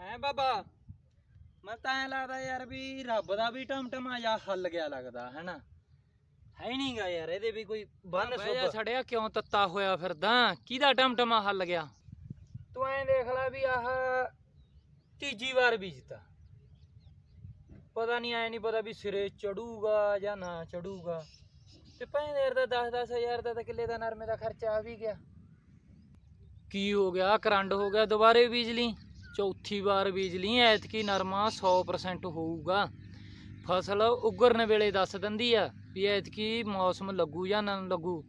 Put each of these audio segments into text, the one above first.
ਹੈ ਬਾਬਾ? ਮੈਂ ਤਾਂ ਐ ਲੱਗਦਾ ਯਾਰ ਵੀ ਰੱਬ ਦਾ ਵੀ ਟਮਟਮਾ ਜਾਂ ਹੱਲ ਗਿਆ ਲੱਗਦਾ ਹੈਨਾ? ਹੈ ਨਹੀਂਗਾ ਯਾਰ ਇਹਦੇ ਵੀ ਕੋਈ ਬੰਨ ਸੁਭ ਛੜਿਆ ਕਿਉਂ ਤੱਤਾ ਹੋਇਆ ਫਿਰਦਾ? ਕਿਹਦਾ ਟਮਟਮਾ ਹੱਲ ਗਿਆ? ਤੂੰ ਐਂ ਦੇਖ ਲੈ ਵੀ ਆਹ ਤੀਜੀ ਵਾਰ ਬੀਜਤਾ। ਪਤਾ ਨਹੀਂ ਐ ਨਹੀਂ ਪਤਾ ਵੀ ਸਿਰੇ ਚੜੂਗਾ ਜਾਂ ਨਾ ਚੜੂਗਾ। ਤੇ ਯਾਰ ਦਾ 10 10000 ਦਾ ਤਾਂ ਕਿੱਲੇ ਦਾ ਨਰਮੇ ਦਾ ਖਰਚਾ ਆ ਵੀ ਗਿਆ। ਕੀ ਹੋ ਗਿਆ? ਕਰੰਡ ਹੋ ਗਿਆ ਦੁਬਾਰੇ ਬੀਜ ਲਈ। ਚੌਥੀ ਵਾਰ ਬੀਜ ਲਈ, ਐਤਕੀ ਨਰਮਾ 100% ਹੋਊਗਾ। ਫਸਲ ਉਗਰਨ ਵੇਲੇ ਦੱਸ ਦਿੰਦੀ ਆ ਵੀ ਐਤਕੀ ਮੌਸਮ ਲੱਗੂ ਜਾਂ ਨਾ ਲੱਗੂ।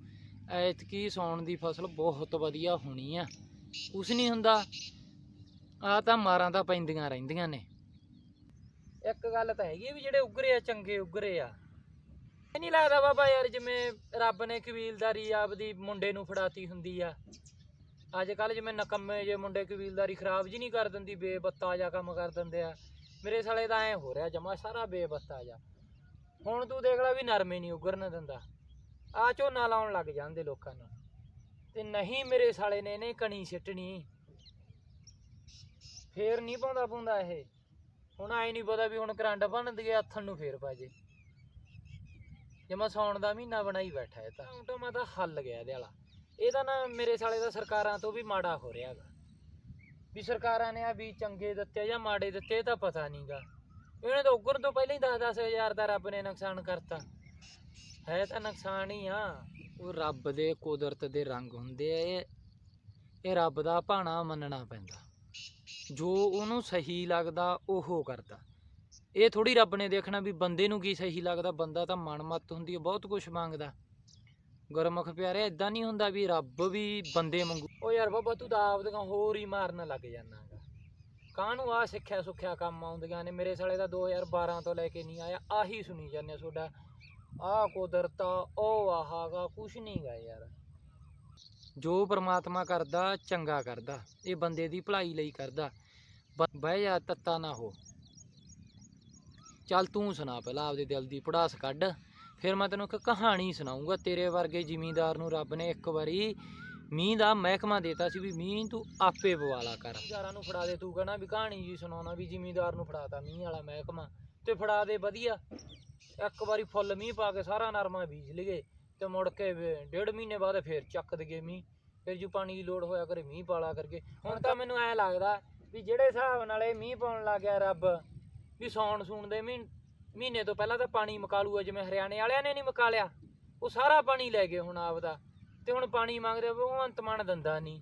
ਐਤਕੀ ਸੌਣ ਦੀ ਫਸਲ ਬਹੁਤ ਵਧੀਆ ਹੋਣੀ ਆ। ਕੁਛ ਨਹੀਂ ਹੁੰਦਾ ਆ ਤਾਂ ਮਾਰਾਂ ਤਾਂ ਪੈਂਦੀਆਂ ਰਹਿੰਦੀਆਂ ਨੇ। ਇੱਕ ਗੱਲ ਤਾਂ ਹੈਗੀ ਆ ਵੀ ਜਿਹੜੇ ਉਗਰੇ ਆ, ਚੰਗੇ ਉਗਰੇ ਆ। ਨਹੀਂ ਲੱਗਦਾ ਬਾਬਾ ਯਾਰ ਜਿਵੇਂ ਰੱਬ ਨੇ ਕਬੀਲਦਾਰੀ ਆਪਦੀ ਮੁੰਡੇ ਨੂੰ ਫੜਾਤੀ ਹੁੰਦੀ ਆ। ਅੱਜ ਕੱਲ ਜਿਵੇਂ ਨਕੰਮੇ ਜੇ ਮੁੰਡੇ ਕਬੀਲਦਾਰੀ ਖਰਾਬ ਜੀ ਨਹੀਂ ਕਰ ਦਿੰਦੀ, ਬੇਬੱਤਾ ਜਾ ਕੰਮ ਕਰ ਦਿੰਦੇ ਆ। ਮੇਰੇ ਸਾਲੇ ਤਾਂ ਐ ਹੋ ਰਿਹਾ ਜਮਾ ਸਾਰਾ ਬੇਬੱਤਾ ਜਾ ਹੁਣ ਤੂੰ ਦੇਖ ਲੈ ਵੀ ਨਰਮੇ ਨਹੀਂ ਉਗਰਨ ਦਿੰਦਾ। ਆ ਝੋਨਾ ਲਾਉਣ ਲੱਗ ਜਾਂਦੇ ਲੋਕਾਂ ਨੂੰ। ਤੇ ਨਹੀਂ ਮੇਰੇ ਸਾਲੇ ਨੇ ਇਹਨੇ ਕਣੀ ਸਿੱਟਣੀ। ਫੇਰ ਨਹੀਂ ਪਾਉਂਦਾ ਪੁੰਦਾ ਇਹ। ਹੁਣ ਆਈ ਨਹੀਂ ਪਤਾ ਵੀ ਹੁਣ ਕਰੰਟ ਬਣ ਗਿਆ ਹੱਥਣ ਨੂੰ ਫੇਰ ਪਾ ਜੇ। ਜਮਾ ਸੌਣ ਦਾ ਮਹੀਨਾ ਬਣਾਈ ਬੈਠਾ ਇਹ ਤਾਂ। ਆਟੋਮਾ ਤਾਂ ਹੱਲ ਗਿਆ ਇਹਦੇ ਵਾਲਾ। ਇਹ ਤਾਂ ਨਾ ਮੇਰੇ ਸਾਲੇ ਦਾ ਸਰਕਾਰਾਂ ਤੋਂ ਵੀ ਮਾੜਾ ਹੋ ਰਿਹਾ ਹੈਗਾ। ਵੀ ਸਰਕਾਰਾਂ ਨੇ ਆ ਵੀ ਚੰਗੇ ਦਿੱਤੇ ਜਾਂ ਮਾੜੇ ਦਿੱਤੇ ਇਹ ਤਾਂ ਪਤਾ ਨਹੀਂਗਾ ਇਹਨੇ ਤਾਂ ਉੱਗਣ ਤੋਂ ਪਹਿਲਾਂ ਹੀ 10 ਹਜ਼ਾਰ ਦਾ ਰੱਬ ਨੇ ਨੁਕਸਾਨ ਕਰਤਾ। ਹੈ ਤਾਂ ਨੁਕਸਾਨ ਹੀ ਆ। ਉਹ ਰੱਬ ਦੇ ਕੁਦਰਤ ਦੇ ਰੰਗ ਹੁੰਦੇ ਆ, ਇਹ ਇਹ ਰੱਬ ਦਾ ਭਾਣਾ ਮੰਨਣਾ ਪੈਂਦਾ। ਜੋ ਉਹਨੂੰ ਸਹੀ ਲੱਗਦਾ, ਉਹ ਕਰਦਾ। ਇਹ ਥੋੜੀ ਰੱਬ ਨੇ ਦੇਖਣਾ ਵੀ ਬੰਦੇ ਨੂੰ ਕੀ ਸਹੀ ਲੱਗਦਾ। ਬੰਦਾ ਤਾਂ ਮਨਮੱਤ ਹੁੰਦੀ ਹੈ ਬਹੁਤ ਕੁਝ ਮੰਗਦਾ। ਗੁਰਮੁਖ ਪਿਆਰੇ ਇਦਾਂ ਨਹੀਂ ਹੁੰਦਾ ਵੀ ਰੱਬ ਵੀ ਬੰਦੇ ਮੰਗੂ ਉਹ ਯਾਰ ਬਾਬਾ ਤੂੰ ਤਾਂ ਆਪਦੀਆਂ ਹੋਰ ਹੀ ਮਾਰਨ ਲੱਗ ਜਾਣਾਗਾ ਕਾਹਨੂੰ ਆ ਸਿੱਖਿਆ ਸੁੱਖਿਆ ਕੰਮ ਆਉਂਦੀਆਂ ਨੇ? ਮੇਰੇ ਸਾਲੇ ਦਾ 2012 ਤੋਂ ਲੈ ਕੇ ਨਹੀਂ ਆਇਆ। ਆਹੀ ਸੁਣੀ ਜਾਂਦੇ ਤੁਹਾਡਾ। ਆਹ ਕੁਦਰਤ ਆ, ਉਹ ਆਹਾਗਾ ਕੁਛ ਨਹੀਂ ਗਾ ਯਾਰ। ਜੋ ਪ੍ਰਮਾਤਮਾ ਕਰਦਾ ਚੰਗਾ ਕਰਦਾ। ਇਹ ਬੰਦੇ ਦੀ ਭਲਾਈ ਲਈ ਕਰਦਾ। ਬ- ਬਹਿ ਜਾ ਤੱਤਾ ਨਾ ਹੋ। ਚੱਲ ਤੂੰ ਸੁਣਾ ਪਹਿਲਾਂ ਆਪਦੇ ਦਿਲ ਦੀ ਪੜਾਸ ਕੱਢ। ਫਿਰ ਮੈਂ ਤੈਨੂੰ ਇੱਕ ਕਹਾਣੀ ਸੁਣਾਉਂਗਾ ਤੇਰੇ ਵਰਗੇ ਜ਼ਿਮੀਂਦਾਰ ਨੂੰ ਰੱਬ ਨੇ ਇੱਕ ਵਾਰੀ ਮੀਂਹ ਦਾ ਮਹਿਕਮਾ ਦਿੱਤਾ ਸੀ ਵੀ ਮੀਂਹ ਤੂੰ ਆਪੇ ਪਵਾਲਾ ਕਰ। ਜ਼ਿਮੀਦਾਰਾਂ ਨੂੰ ਫੜਾ ਦੇ, ਤੂੰ ਕਹਿਣਾ ਵੀ ਕਹਾਣੀ ਜੀ ਸੁਣਾਉਣਾ ਵੀ ਜ਼ਿਮੀਦਾਰ ਨੂੰ ਫੜਾਤਾ ਮੀਂਹ ਵਾਲਾ ਮਹਿਕਮਾ ਤੇ ਫੜਾ ਦੇ ਵਧੀਆ। ਇੱਕ ਵਾਰੀ ਫੁੱਲ ਮੀਂਹ ਪਾ ਕੇ ਸਾਰਾ ਨਰਮਾ ਬੀਜ ਲਈਏ ਤੇ ਮੁੜ ਕੇ ਡੇਢ ਮਹੀਨੇ ਬਾਅਦ ਫੇਰ ਚੱਕ ਦਈਏ ਮੀਂਹ। ਫਿਰ ਜੂ ਪਾਣੀ ਦੀ ਲੋੜ ਹੋਇਆ ਕਰੇ ਮੀਂਹ ਪਾਲਾ ਕਰਕੇ। ਹੁਣ ਤਾਂ ਮੈਨੂੰ ਐ ਲੱਗਦਾ ਵੀ ਜਿਹੜੇ ਹਿਸਾਬ ਨਾਲ ਇਹ ਮੀਂਹ ਪਾਉਣ ਲੱਗ ਗਿਆ ਰੱਬ, ਵੀ ਸੌਣ ਸੂਣ ਦੇ ਮਹੀਨ- ਮਹੀਨੇ ਤੋਂ ਪਹਿਲਾਂ ਤਾਂ ਪਾਣੀ ਮਕਾ ਲੂਆ ਜਿਵੇਂ ਹਰਿਆਣੇ ਵਾਲਿਆਂ ਨੇ ਨਹੀਂ ਮਕਾ ਲਿਆ। ਉਹ ਸਾਰਾ ਪਾਣੀ ਲੈ ਗਏ ਹੁਣ ਆਪਦਾ। ਤੇ ਹੁਣ ਪਾਣੀ ਮੰਗਦੇ ਆ, ਉਹ ਅੰਤਮਨ ਦਿੰਦਾ ਨਹੀਂ।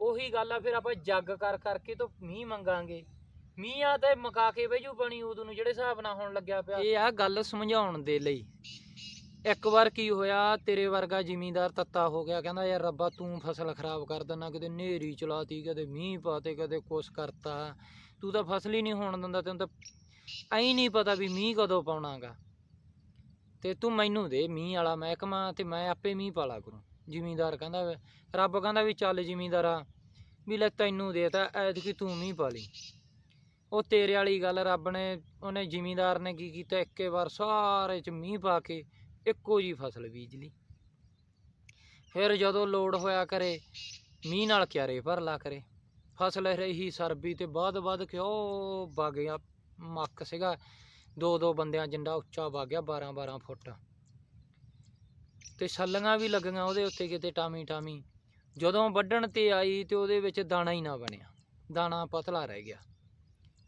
ਉਹੀ ਗੱਲ ਆ ਫਿਰ ਆਪਾਂ ਜੱਗ ਕਰ ਕਰਕੇ ਤੋਂ ਮੀਂਹ ਮੰਗਾਂਗੇ। ਮੀਂਹ ਆ ਤੇ ਮਕਾ ਕੇ ਬਈਜੂ ਪਾਣੀ ਉਦੋਂ ਨੂੰ ਜਿਹੜੇ ਹਿਸਾਬ ਨਾਲ ਹੁਣ ਲੱਗਿਆ ਪਿਆ। ਇਹ ਆ ਗੱਲ ਸਮਝਾਉਣ ਦੇ ਲਈ। ਇੱਕ ਵਾਰ ਕੀ ਹੋਇਆ ਤੇਰੇ ਵਰਗਾ ਜ਼ਿਮੀਂਦਾਰ ਤੱਤਾ ਹੋ ਗਿਆ ਕਹਿੰਦਾ ਯਾਰ ਰੱਬਾ ਤੂੰ ਫਸਲ ਖਰਾਬ ਕਰ ਦਿੰਦਾ ਕਦੇ ਨੇਰੀ ਚਲਾਤੀ ਕਦੇ ਮੀਂਹ ਪਾਤੇ ਕਦੇ ਕੁਛ ਕਰਤਾ। ਤੂੰ ਤਾਂ ਫਸਲ ਹੀ ਨਹੀਂ ਹੋਣ ਦਿੰਦਾ ਤੈਨੂੰ ਤਾਂ ਐਂ ਨਹੀਂ ਪਤਾ ਵੀ ਮੀਂਹ ਕਦੋਂ ਪਾਉਣਾਗਾ। ਤੇ ਤੂੰ ਮੈਨੂੰ ਦੇ ਮੀਂਹ ਵਾਲਾ ਮਹਿਕਮਾ ਤੇ ਮੈਂ ਆਪੇ ਮੀਂਹ ਪਾਲਾ ਕਰੂੰ। ਜ਼ਿਮੀਂਦਾਰ ਕਹਿੰਦਾ ਰੱਬ ਕਹਿੰਦਾ ਵੀ ਚੱਲ ਜ਼ਿਮੀਂਦਾਰਾ, ਵੀ ਲੈ ਤੈਨੂੰ ਦੇਤਾ ਐਤਕੀ ਤੂੰ ਮੀਂਹ ਪਾ ਲਈ। ਉਹ ਤੇਰੇ ਵਾਲੀ ਗੱਲ ਰੱਬ ਨੇ, ਉਹਨੇ ਜ਼ਿਮੀਂਦਾਰ ਨੇ ਕੀ ਕੀਤਾ, ਇੱਕੇ ਵਾਰ ਸਾਰੇ ਚ ਮੀਂਹ ਪਾ ਕੇ ਇੱਕੋ ਜੀ ਫਸਲ ਬੀਜ ਲਈ। ਫਿਰ ਜਦੋਂ ਲੋੜ ਹੋਇਆ ਕਰੇ, ਮੀਂਹ ਨਾਲ ਕਿਆਰੇ ਭਰ ਲਾ ਕਰੇ। ਫਸਲ ਰਹੀ ਸਰਬੀ ਤੇ ਬਾਅਦ ਬਾਅਦ ਕਿ ਉਹ ਵਗ ਗਿਆ। ਮੱਕ ਸੀਗਾ। ਦੋ ਦੋ ਬੰਦਿਆਂ ਜਿੰਦਾ ਉੱਚਾ ਵਗ ਗਿਆ 12 12 ਫੁੱਟ। ਤੇ ਛੱਲੀਆਂ ਵੀ ਲੱਗੀਆਂ ਉਹਦੇ ਉੱਤੇ ਕਿਤੇ ਟਾਮੀ ਟਾਮੀ ਜਦੋਂ ਵੱਢਣ ਤੇ ਆਈ ਤੇ ਉਹਦੇ ਵਿੱਚ ਦਾਣਾ ਹੀ ਨਾ ਬਣਿਆ। ਦਾਣਾ ਪਤਲਾ ਰਹਿ ਗਿਆ।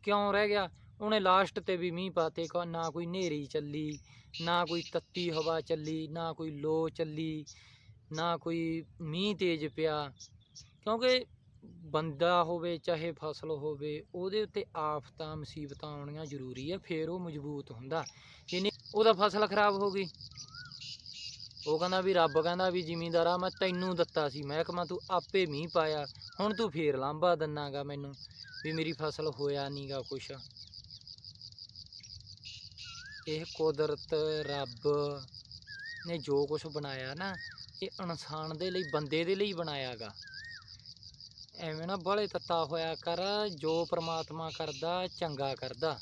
ਕਿਉਂ ਰਹਿ ਗਿਆ? ਉਹਨੇ ਲਾਸਟ ਤੇ ਵੀ ਮੀਂਹ ਪਾਤੇ, ਕੋ ਨਾ ਕੋਈ ਨੇਰੀ ਚੱਲੀ, ਨਾ ਕੋਈ ਤੱਤੀ ਹਵਾ ਚੱਲੀ, ਨਾ ਕੋਈ ਲੋ ਚੱਲੀ, ਨਾ ਕੋਈ ਮੀਂਹ ਤੇਜ਼ ਪਿਆ। ਕਿਉਂਕਿ ਬੰਦਾ ਹੋਵੇ, ਚਾਹੇ ਫਸਲ ਹੋਵੇ, ਉਹਦੇ ਉੱਤੇ ਆਫਤਾਂ, ਮੁਸੀਬਤਾਂ ਆਉਣੀਆਂ ਜ਼ਰੂਰੀ ਹੈ ਫੇਰ ਉਹ ਮਜ਼ਬੂਤ ਹੁੰਦਾ। ਜੇ ਉਹਦਾ ਫਸਲ ਖਰਾਬ ਹੋ ਗਈ। ਉਹ ਕਹਿੰਦਾ ਵੀ ਰੱਬ ਕਹਿੰਦਾ ਵੀ ਜ਼ਿਮੀਂਦਾਰਾ, ਮੈਂ ਤੈਨੂੰ ਦਿੱਤਾ ਸੀ, ਮਹਿਕਮਾ ਤੂੰ ਆਪੇ ਮੀਂਹ ਪਾਇਆ। ਹੁਣ ਤੂੰ ਫੇਰ ਲਾਂਭਾ ਦਿੰਨਾਗਾ ਮੈਨੂੰ, ਵੀ ਮੇਰੀ ਫਸਲ ਹੋਇਆ ਨਹੀਂਗਾ ਕੁਛ। ਇਹ ਕੁਦਰਤ ਰੱਬ ਨੇ ਜੋ ਕੁਛ ਬਣਾਇਆ ਨਾ, ਇਹ ਇਨਸਾਨ ਦੇ ਲਈ, ਬੰਦੇ ਦੇ ਲਈ ਬਣਾਇਆਗਾ। ਐਵੇਂ ਨਾ ਬਾਹਲੇ ਤੱਤਾ ਹੋਇਆ ਕਰ, ਜੋ ਪ੍ਰਮਾਤਮਾ ਕਰਦਾ, ਚੰਗਾ ਕਰਦਾ।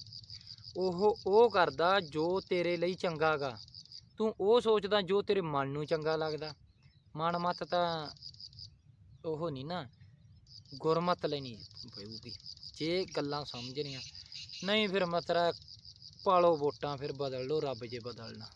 ਉਹ ਉਹ ਕਰਦਾ ਜੋ ਤੇਰੇ ਲਈ ਚੰਗਾਗਾ ਤੂੰ ਉਹ ਸੋਚਦਾ ਜੋ ਤੇਰੇ ਮਨ ਨੂੰ ਚੰਗਾ ਲੱਗਦਾ। ਮਨ ਮਤ ਤਾਂ ਉਹ ਨਹੀਂ ਨਾ, ਗੁਰਮਤ ਲੈਣੀ ਪਊਗੀ। ਜੇ ਗੱਲਾਂ ਸਮਝਣੀਆਂ, ਨਹੀਂ ਫਿਰ ਮਤਰਾ ਪਾਲੋ ਵੋਟਾਂ, ਫਿਰ ਬਦਲ ਲੋ ਰੱਬ ਜੇ ਬਦਲਣਾ।